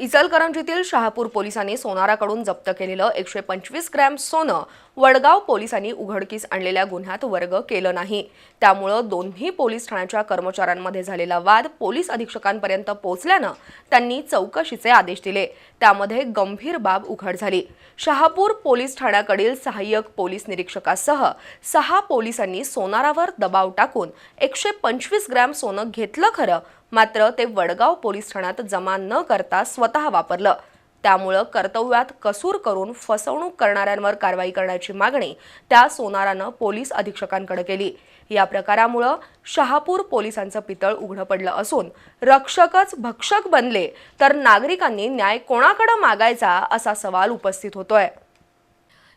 इचलकरंजीतील शहापूर पोलिसांनी सोनाराकडून जप्त केलेलं एकशे पंचवीस ग्रॅम सोनं वडगाव पोलिसांनी उघडकीस आणलेल्या गुन्ह्यात वर्ग केलं नाही. त्यामुळं दोन्ही पोलीस ठाण्याच्या कर्मचाऱ्यांमध्ये झालेला वाद पोलीस अधीक्षकांपर्यंत पोहोचल्यानं त्यांनी चौकशीचे आदेश दिले. त्यामध्ये गंभीर बाब उघड झाली. शहापूर पोलीस ठाण्याकडील सहाय्यक पोलीस निरीक्षकासह सहा पोलिसांनी सोनारावर दबाव टाकून एकशे पंचवीस ग्रॅम सोनं घेतलं खरं मात्र ते वडगाव पोलीस ठाण्यात जमा न करता स्वतः वापरलं. त्यामुळं कर्तव्यात कसूर करून फसवणूक करणाऱ्यांवर कारवाई करण्याची मागणी त्या सोनारानं पोलीस अधीक्षकांकडे केली. या प्रकारामुळं शहापूर पोलिसांचं पितळ उघडं पडलं असून रक्षकच भक्षक बनले तर नागरिकांनी न्याय कोणाकडे मागायचा असा सवाल उपस्थित होतोय.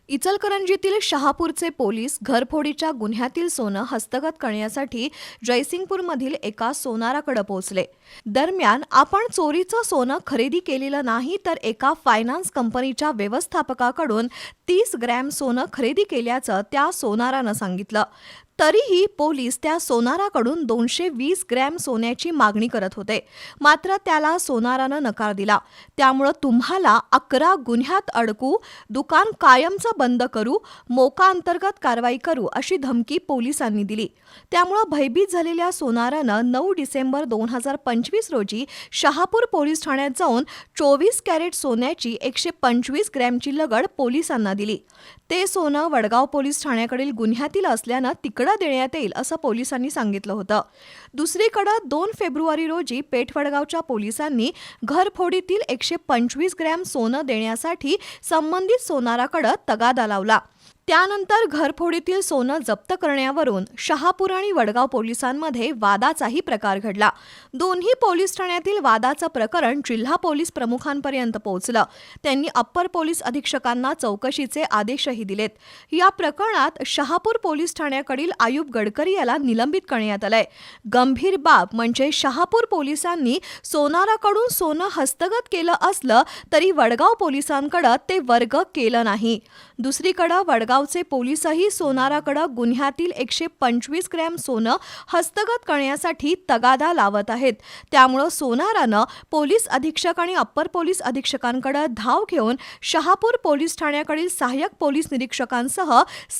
इचलकरंजीतील शहापूरचे पोलीस घरफोडीच्या गुन्ह्यातील सोनं हस्तगत करण्यासाठी जयसिंगपूरमधील एका सोनाराकडे पोहोचले. दरम्यान आपण चोरीचं सोनं खरेदी केलेलं नाही तर एका फायनान्स कंपनीच्या व्यवस्थापकाकडून तीस ग्रॅम सोनं खरेदी केल्याचं त्या सोनारानं सांगितलं. तरीही पोलीस त्या सोनाराकडून दोनशे वीस ग्रॅम सोन्याची मागणी करत होते. मात्र त्याला सोनारानं नकार दिला. त्यामुळं तुम्हाला अकरा गुन्ह्यात अडकू दुकान कायमचं बंद करू मोका अंतर्गत कारवाई करू अशी धमकी पोलिसांनी दिली. त्यामुळं भयभीत झालेल्या सोनारानं नऊ डिसेंबर दोन हजार पंचवीस रोजी शहापूर पोलीस ठाण्यात जाऊन चोवीस कॅरेट सोन्याची एकशे पंचवीस ग्रॅमची लगड पोलिसांना दिली. ते सोनं वडगाव पोलीस ठाण्याकडील गुन्ह्यातील असल्यानं तिकडं देण्यात येईल असं पोलिसांनी सांगितलं होतं. दुसरीकडं दोन फेब्रुवारी रोजी पेठवडगावच्या पोलिसांनी घरफोडीतील एकशे पंचवीस ग्रॅम सोनं देण्यासाठी संबंधित सोनाराकडं तगादा लावला. त्यानंतर घरफोडीतील सोनं जप्त करण्यावरून शहापूर आणि वडगाव पोलिसांमध्ये वादाचाही प्रकार घडला. दोन्ही पोलीस ठाण्यातील वादाचं प्रकरण जिल्हा पोलीस प्रमुखांपर्यंत पोहोचलं. त्यांनी अप्पर पोलीस अधीक्षकांना चौकशीचे आदेशही दिलेत. या प्रकरणात शहापूर पोलीस ठाण्याकडील आयुब गडकरी याला निलंबित करण्यात आलंय. गंभीर बाब म्हणजे शहापूर पोलिसांनी सोनाराकडून सोनं हस्तगत केलं असलं तरी वडगाव पोलिसांकडं ते वर्ग केलं नाही. दुसरीकडं जळगावचे पोलीसही सोनाराकडं गुन्ह्यातील एकशे पंचवीस ग्रॅम सोनं हस्तगत करण्यासाठी तगादा लावत आहेत. त्यामुळं सोनारानं पोलीस अधीक्षक आणि अप्पर पोलीस अधीक्षकांकडे धाव घेऊन शहापूर पोलीस ठाण्याकडील सहाय्यक पोलीस निरीक्षकांसह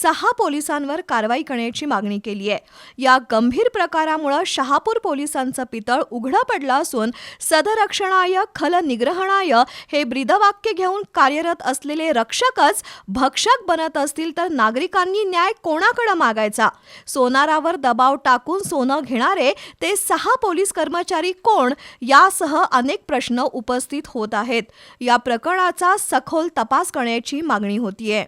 सहा पोलिसांवर कारवाई करण्याची मागणी केली आहे. या गंभीर प्रकारामुळं शहापूर पोलिसांचं पितळ उघडं पडलं असून सदरक्षणाय खल निग्रहणाय हे ब्रीदवाक्य घेऊन कार्यरत असलेले रक्षकच भक्षक बनत असतील असतील तर नागरिकांनी न्याय कोणाकडे मागायचा? सोनारावर दबाव टाकून सोनं घेणारे ते सहा पोलीस कर्मचारी कोण? यासह अनेक प्रश्न उपस्थित होत आहेत. या प्रकरणाचा सखोल तपास करण्याची मागणी होतीये.